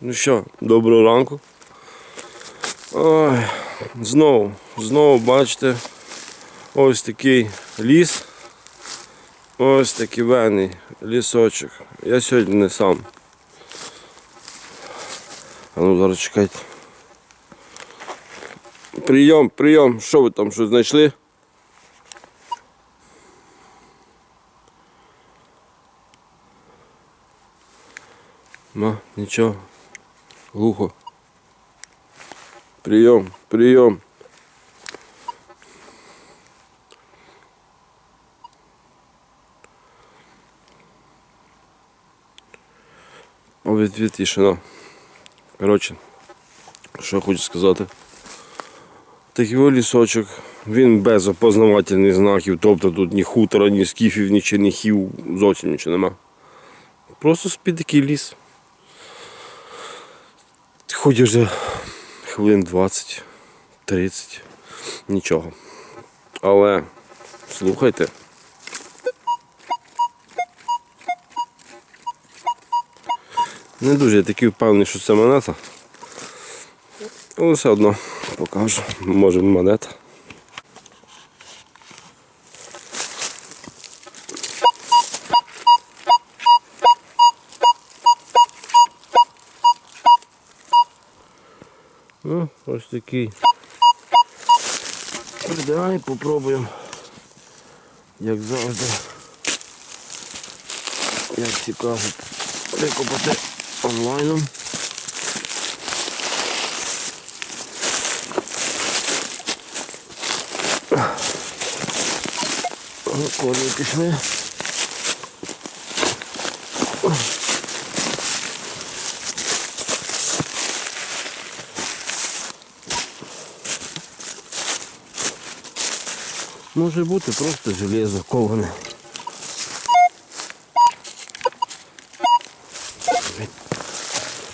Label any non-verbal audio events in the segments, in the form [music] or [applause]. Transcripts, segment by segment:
Ну що, доброго ранку. Ой, знову, знову бачите, ось такий ліс. Ось такий вений лісочок. Я сьогодні не сам. А ну зараз чекайте. Прийом, прийом. Що ви там щось знайшли? Нічого. Глухо. Прийом, прийом. О, відвід тишина. Коротше, що я хочу сказати. Такий лісочок, він без опознавательних знаків, тобто тут ні хутора, ні скіфів, ні черніхів, зовсім нічого нема. Просто спід такий ліс. Ходиш вже хвилин 20, 30, нічого. Але слухайте. Не дуже я такий впевнений, що це монета. Але все одно покажу. Може монета. Ну, ось такий. Давай попробуємо. Як завжди. Як ці кажуть, викопати онлайном. Коли пішли. Може бути просто железо коване.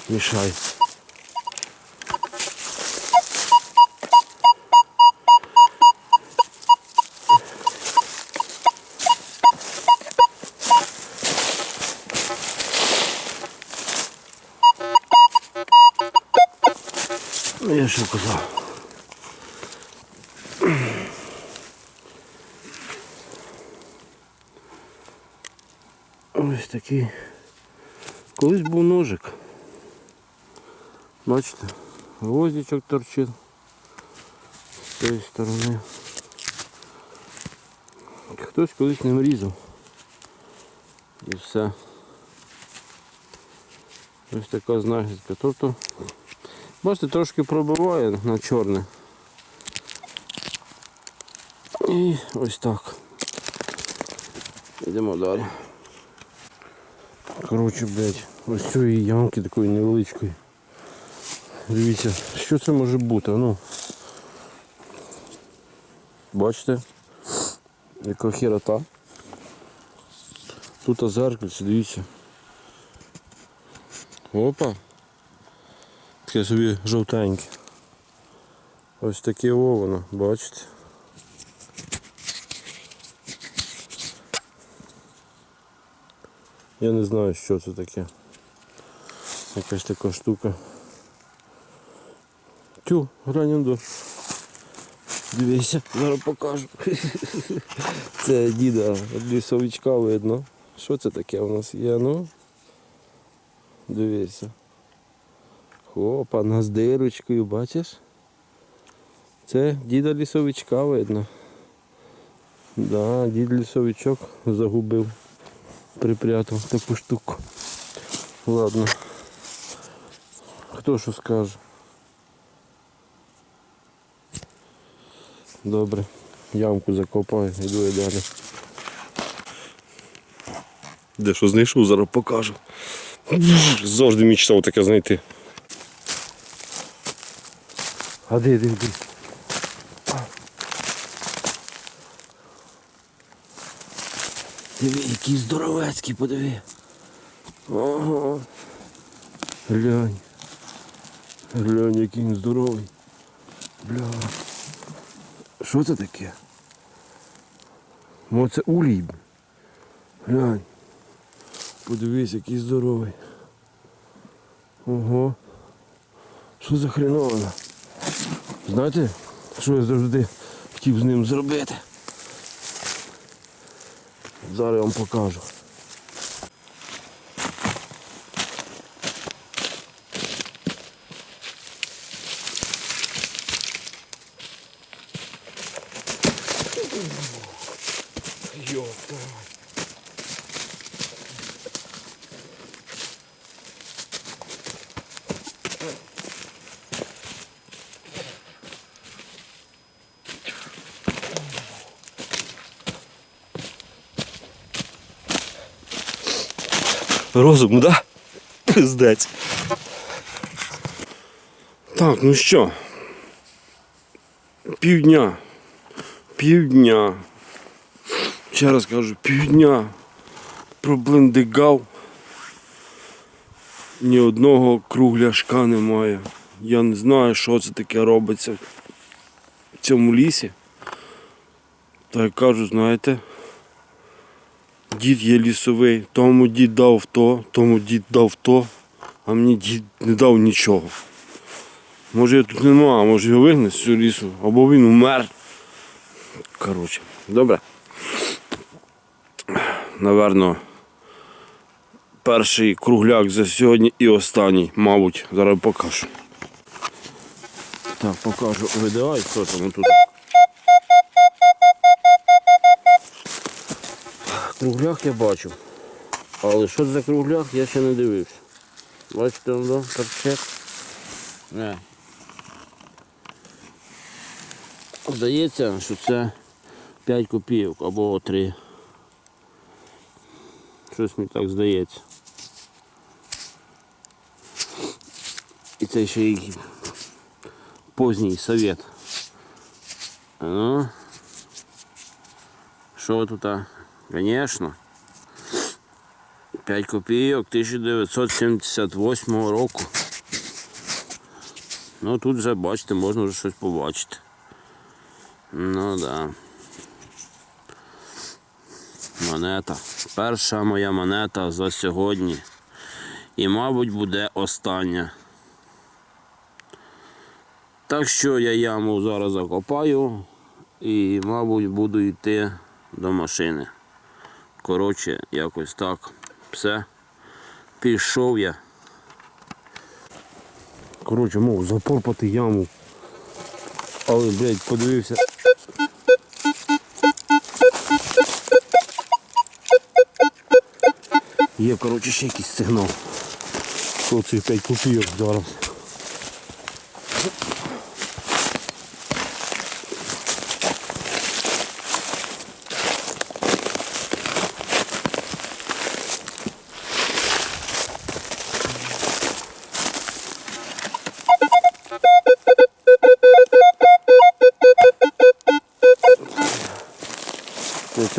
Мішай. Ну, я що казав. Ось такий. Колись був ножик. Бачите, гвоздичок торчить з цієї сторони. Хтось колись ним різав. І все. Ось така знахідка. Тобто, бачите, трошки пробиває на чорне. І ось так. Йдемо далі. Коротше, блядь, ось цієї ямки такої невеличкої. Дивіться, що це може бути, ну. Бачите? Яка хірота. Тут озеркальце, дивіться. Опа. Таке собі жовтеньке. Ось таке воно, бачите? Я не знаю, що це таке. Якась така штука. Тю, глянь до. Дивися, зараз покажу. [laughs] Це діда лісовичка видно. Що це таке у нас є? Ну. Дивися. Хопа, на з дирочкою, бачиш? Це діда лісовичка видно. Да, дід лісовичок загубив припрятав таку штуку. Ладно. Хто що скаже? Добре. Ямку закопаю, йду я далі. Де що знайшов, зараз покажу. Завжди мечтав таке знайти. А де, де, де? Диви, який здоровецький, подиви. Ого. Глянь. Глянь, який він здоровий. Бля. Що це таке? О, це улій. Глянь. Подивись, який здоровий. Ого. Що за хреновина? Знаєте, що я завжди хотів з ним зробити? Зараз я вам Розум, да? Пиздець. Так, ну що? Півдня. Півдня. Ще раз кажу, півдня. Проблиндигав. Ні одного кругляшка немає. Я не знаю, що це таке робиться в цьому лісі. Та я кажу, знаєте, дід є лісовий, тому дід дав то, тому дід дав то, а мені дід не дав нічого. Може я тут нема, а може його вигнати з цього лісу, або він умер. Коротше, добре. Наверно, перший кругляк за сьогодні і останній, мабуть, зараз покажу. Так, покажу видавай, що там тут. Кругляк я бачив. Але що це за кругляк, я ще не дивився. Бачите, он, да? Карчек. Не. Здається, що це 5 копійок або 3. Щось мені так здається. І це ще й поздній совет. А Ну, що тут? Конечно. 5 копійок 1978 року. Ну тут вже бачите, можна вже щось побачити. Ну да. Монета. Перша моя монета за сьогодні. І, мабуть, буде остання. Так що я яму зараз закопаю і, мабуть, буду йти до машини. Коротше, якось так. Все. Пішов я. Коротше, мов запорпати яму. Але, блядь, подивився. Є, коротше, ще якийсь сигнал. Що цих 5 копійок зараз.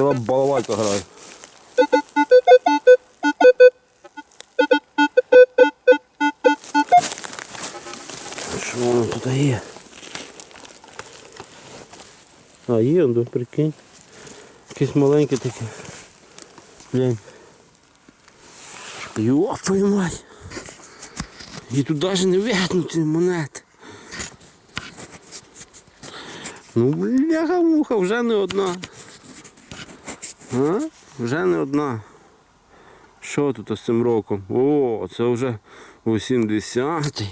Ціла балалайка грає. Що воно тут є? А, є, ну прикинь. Якесь маленьке таке. Глянь. Йоп твою мать. І тут навіть не видно ці монети. Ну бляха муха, вже не одна. А? Вже не одна. Що тут з цим роком? О, це вже 80-й.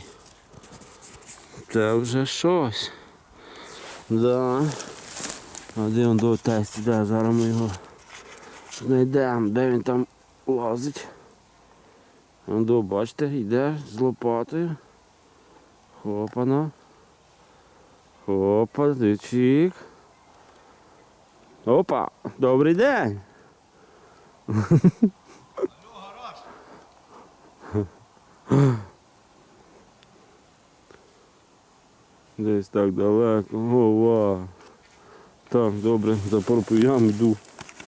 Це вже щось. Да. А де він до тесті? Да, зараз ми його знайдемо, де він там лазить. Он до, бачите, йде з лопатою. Хопана. Хопа, дичик. Опа, добрий день. Десь так далеко. Ова. Так, добре, за яму йду.